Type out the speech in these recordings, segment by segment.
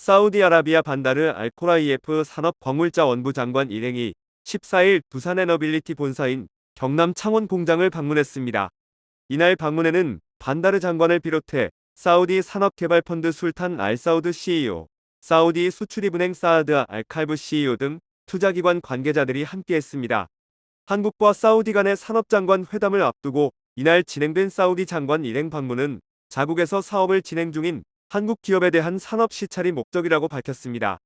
사우디아라비아 반다르 알코라이에프 산업광물자 원부 장관 일행이 14일 두산에너빌리티 본사인 경남 창원 공장을 방문했습니다. 이날 방문에는 반다르 장관을 비롯해 사우디 산업개발펀드 술탄 알사우드 CEO, 사우디 수출입은행 사아드 알칼브 CEO 등 투자기관 관계자들이 함께했습니다. 한국과 사우디 간의 산업장관 회담을 앞두고 이날 진행된 사우디 장관 일행 방문은 자국에서 사업을 진행 중인 한국 기업에 대한 산업 시찰이 목적이라고 밝혔습니다.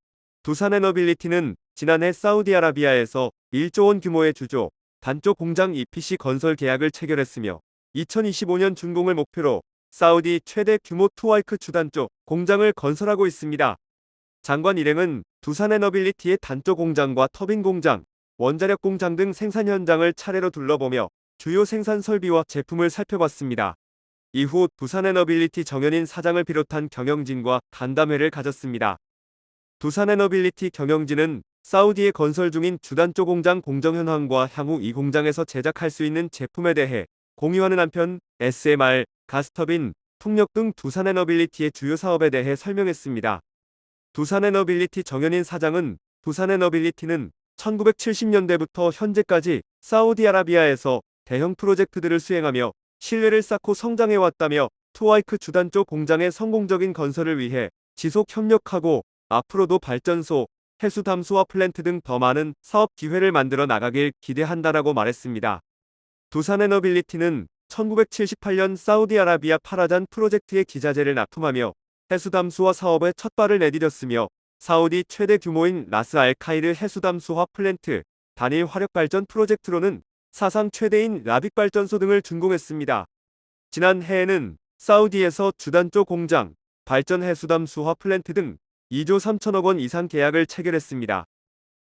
두산에너빌리티는 지난해 사우디아라비아에서 1조 원 규모의 주조, 단조 공장 EPC 건설 계약을 체결했으며 2025년 준공을 목표로 사우디 최대 규모 투와이크 주단조 공장을 건설하고 있습니다. 장관 일행은 두산에너빌리티의 단조 공장과 터빈 공장, 원자력 공장 등 생산 현장을 차례로 둘러보며 주요 생산 설비와 제품을 살펴봤습니다. 이후 두산에너빌리티 정현인 사장을 비롯한 경영진과 간담회를 가졌습니다. 두산에너빌리티 경영진은 사우디에 건설 중인 주단조 공장 공정 현황과 향후 이 공장에서 제작할 수 있는 제품에 대해 공유하는 한편 SMR, 가스터빈, 풍력 등 두산에너빌리티의 주요 사업에 대해 설명했습니다. 두산에너빌리티 정현인 사장은 두산에너빌리티는 1970년대부터 현재까지 사우디아라비아에서 대형 프로젝트들을 수행하며 신뢰를 쌓고 성장해왔다며 투와이크 주단조 공장의 성공적인 건설을 위해 지속 협력하고 앞으로도 발전소, 해수 담수화 플랜트 등 더 많은 사업 기회를 만들어 나가길 기대한다라고 말했습니다. 두산에너빌리티는 1978년 사우디아라비아 파라잔 프로젝트의 기자재를 납품하며 해수 담수화 사업에 첫 발을 내디뎠으며 사우디 최대 규모인 라스 알카이르 해수 담수화 플랜트, 단일 화력 발전 프로젝트로는 사상 최대인 라빅 발전소 등을 준공했습니다. 지난 해에는 사우디에서 주단조 공장, 발전 해수담 수화 플랜트 등 2조 3천억 원 이상 계약을 체결했습니다.